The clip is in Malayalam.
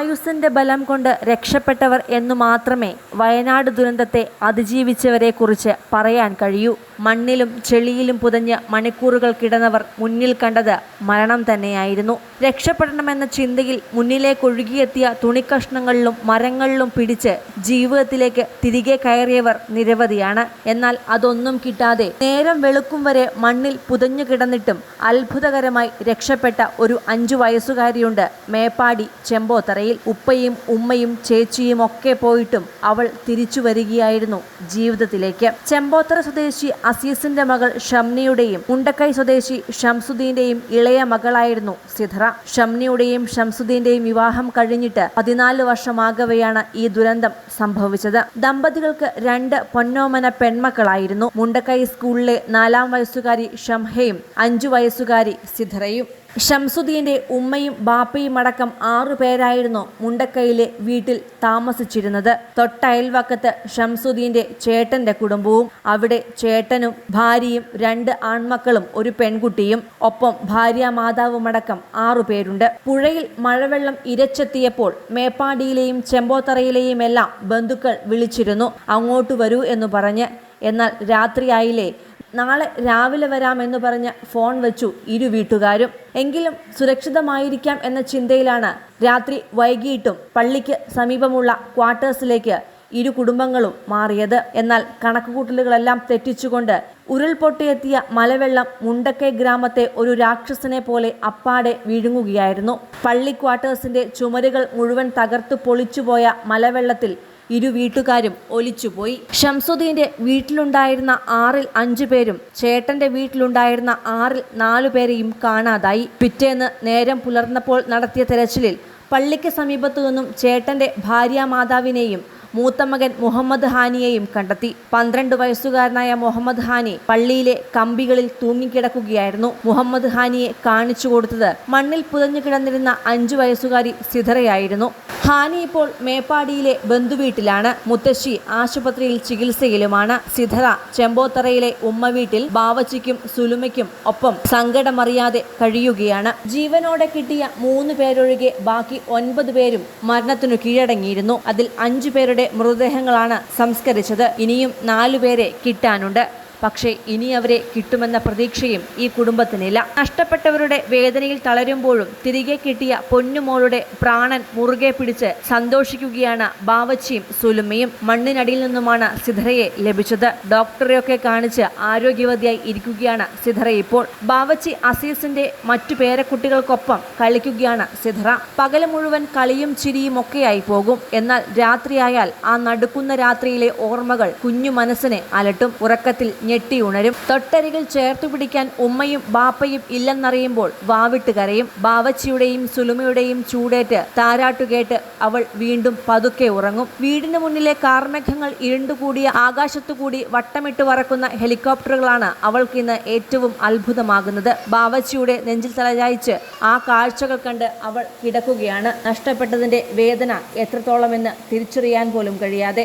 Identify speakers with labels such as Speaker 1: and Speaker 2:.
Speaker 1: ആയുസ്സിന്റെ ബലം കൊണ്ട് രക്ഷപ്പെട്ടവർ എന്നു മാത്രമേ വയനാട് ദുരന്തത്തെ അതിജീവിച്ചവരെക്കുറിച്ച് പറയാൻ കഴിയൂ. മണ്ണിലും ചെളിയിലും പുതഞ്ഞ് മണിക്കൂറുകൾ കിടന്നവർ മുന്നിൽ കണ്ടത് മരണം തന്നെയായിരുന്നു. രക്ഷപ്പെടണമെന്ന ചിന്തയിൽ മുന്നിലേക്കൊഴുകിയെത്തിയ തുണിക്കഷ്ണങ്ങളിലും മരങ്ങളിലും പിടിച്ച് ജീവിതത്തിലേക്ക് തിരികെ കയറിയവർ നിരവധിയാണ്. എന്നാൽ അതൊന്നും കിട്ടാതെ നേരം വെളുക്കും വരെ മണ്ണിൽ പുതഞ്ഞു കിടന്നിട്ടും അത്ഭുതകരമായി രക്ഷപ്പെട്ട ഒരു അഞ്ചു വയസ്സുകാരിയുണ്ട് മേപ്പാടി ചെമ്പോത്തറയിൽ. ഉപ്പയും ഉമ്മയും ചേച്ചിയും ഒക്കെ പോയിട്ടും അവൾ തിരിച്ചു വരികയായിരുന്നു ജീവിതത്തിലേക്ക്. ചെമ്പോത്തറ സ്വദേശി അസീസിന്റെ മകൾ ഷംനിയുടെയും മുണ്ടക്കൈ സ്വദേശി ഷംസുദ്ദീന്റെയും ഇളയ മകളായിരുന്നു സിധറ. ഷംനിയുടെയും ഷംസുദ്ദീന്റെയും വിവാഹം കഴിഞ്ഞിട്ട് പതിനാല് വർഷമാകവെയാണ് ഈ ദുരന്തം സംഭവിച്ചത്. ദമ്പതികൾക്ക് രണ്ട് പൊന്നോമന പെൺമക്കളായിരുന്നു. മുണ്ടക്കൈ സ്കൂളിലെ നാലാം വയസ്സുകാരി ഷംഹയും അഞ്ചു വയസ്സുകാരി സിധറയും. ഷംസുദ്ദീന്റെ ഉമ്മയും ബാപ്പയും അടക്കം ആറു പേരായിരുന്നു മുണ്ടക്കൈയിലെ വീട്ടിൽ താമസിച്ചിരുന്നത്. തൊട്ടയൽവക്കത്ത് ഷംസുദ്ദീന്റെ ചേട്ടന്റെ കുടുംബവും അവിടെ ചേട്ടനും ഭാര്യയും രണ്ട് ആൺമക്കളും ഒരു പെൺകുട്ടിയും ഒപ്പം ഭാര്യ മാതാവുമടക്കം ആറു പേരുണ്ട്. പുഴയിൽ മഴവെള്ളം ഇരച്ചെത്തിയപ്പോൾ മേപ്പാടിയിലെയും ചെമ്പോത്തറയിലെയും എല്ലാം ബന്ധുക്കൾ വിളിച്ചിരുന്നു അങ്ങോട്ട് വരൂ എന്ന് പറഞ്ഞ്. എന്നാൽ രാത്രിയായില്ലേ നാളെ രാവിലെ വരാമെന്ന് പറഞ്ഞ് ഫോൺ വെച്ചു ഇരു വീട്ടുകാരും. എങ്കിലും സുരക്ഷിതമായിരിക്കാം എന്ന ചിന്തയിലാണ് രാത്രി വൈകിട്ടും പള്ളിക്ക് സമീപമുള്ള ക്വാർട്ടേഴ്സിലേക്ക് ഇരു കുടുംബങ്ങളും മാറിയത്. എന്നാൽ കണക്കുകൂട്ടലുകളെല്ലാം തെറ്റിച്ചുകൊണ്ട് ഉരുൾപൊട്ടിയെത്തിയ മലവെള്ളം മുണ്ടക്കൈ ഗ്രാമത്തെ ഒരു രാക്ഷസനെ പോലെ അപ്പാടെ വിഴുങ്ങുകയായിരുന്നു. പള്ളി ക്വാർട്ടേഴ്സിന്റെ ചുമരുകൾ മുഴുവൻ തകർത്തു പൊളിച്ചുപോയ മലവെള്ളത്തിൽ ഇരു വീട്ടുകാരും ഒലിച്ചുപോയി. ഷംസുദ്ദീന്റെ വീട്ടിലുണ്ടായിരുന്ന ആറിൽ അഞ്ചു പേരും ചേട്ടന്റെ വീട്ടിലുണ്ടായിരുന്ന ആറിൽ നാലു പേരെയും കാണാതായി. പിറ്റേന്ന് നേരം പുലർന്നപ്പോൾ നടത്തിയ തെരച്ചിലിൽ പള്ളിക്ക് സമീപത്തു നിന്നും ചേട്ടന്റെ ഭാര്യാമാതാവിനെയും മൂത്ത മകൻ മുഹമ്മദ് ഹാനിയെയും കണ്ടെത്തി. പന്ത്രണ്ട് വയസ്സുകാരനായ മുഹമ്മദ് ഹാനി പള്ളിയിലെ കമ്പികളിൽ തൂങ്ങിക്കിടക്കുകയായിരുന്നു. മുഹമ്മദ് ഹാനിയെ കാണിച്ചു കൊടുത്തത് മണ്ണിൽ പുതഞ്ഞു കിടന്നിരുന്ന അഞ്ചു വയസ്സുകാരി സിധറയായിരുന്നു. ഹാനി ഇപ്പോൾ മേപ്പാടിയിലെ ബന്ധുവീട്ടിലാണ്. മുത്തശ്ശി ആശുപത്രിയിൽ ചികിത്സയിലുമാണ്. സിധറ ചെമ്പോത്തറയിലെ ഉമ്മ വീട്ടിൽ ബാവച്ചിക്കും സുലുമയ്ക്കും ഒപ്പം സങ്കടമറിയാതെ കഴിയുകയാണ്. ജീവനോടെ കിട്ടിയ മൂന്ന് പേരൊഴികെ ബാക്കി ഒൻപത് പേരും മരണത്തിനു കീഴടങ്ങിയിരുന്നു. അതിൽ അഞ്ചു പേരുടെ മൃതദേഹങ്ങളാണ് സംസ്കരിച്ചത്. ഇനിയും നാലുപേരെ കിട്ടാനുണ്ട്. പക്ഷേ ഇനി അവരെ കിട്ടുമെന്ന പ്രതീക്ഷയും ഈ കുടുംബത്തിനില്ല. നഷ്ടപ്പെട്ടവരുടെ വേദനയിൽ തളരുമ്പോഴും തിരികെ കിട്ടിയ പൊന്നുമോളുടെ പ്രാണൻ മുറുകെ പിടിച്ച് സന്തോഷിക്കുകയാണ് ബാവച്ചിയും സുലുമയും. മണ്ണിനടിയിൽ നിന്നുമാണ് സിധറയെ ലഭിച്ചത്. ഡോക്ടറെയൊക്കെ കാണിച്ച് ആരോഗ്യവതിയായി ഇരിക്കുകയാണ് സിധറ ഇപ്പോൾ. ബാവച്ചി അസീസിന്റെ മറ്റു പേരക്കുട്ടികൾക്കൊപ്പം കളിക്കുകയാണ് സിധറ പകൽ മുഴുവൻ കളിയും ചിരിയും ഒക്കെയായി പോകും. എന്നാൽ രാത്രിയായാൽ ആ നടുക്കുന്ന രാത്രിയിലെ ഓർമ്മകൾ കുഞ്ഞു മനസ്സിനെ അലട്ടും. ഉറക്കത്തിൽ ഞെട്ടി ഉണരും. തൊട്ടരികിൽ ചേർത്തു പിടിക്കാൻ ഉമ്മയും ബാപ്പയും ഇല്ലെന്നറിയുമ്പോൾ വാവിട്ട് കരയും. ബാവച്ചിയുടെയും സുലുമയുടെയും ചൂടേറ്റ് താരാട്ടുകേട്ട് അവൾ വീണ്ടും പതുക്കെ ഉറങ്ങും. വീടിന് മുന്നിലെ കാർമേഘങ്ങൾ ഇരുണ്ടുകൂടിയ ആകാശത്തുകൂടി വട്ടമിട്ട് പറക്കുന്ന ഹെലികോപ്റ്ററുകളാണ് അവൾക്കിന്ന് ഏറ്റവും അത്ഭുതമാകുന്നത്. ബാവച്ചിയുടെ നെഞ്ചിൽ തലചായിച്ച് ആ കാഴ്ചകൾ കണ്ട് അവൾ കിടക്കുകയാണ്. നഷ്ടപ്പെട്ടതിന്റെ വേദന എത്രത്തോളമെന്ന് തിരിച്ചറിയാൻ പോലും കഴിയാതെ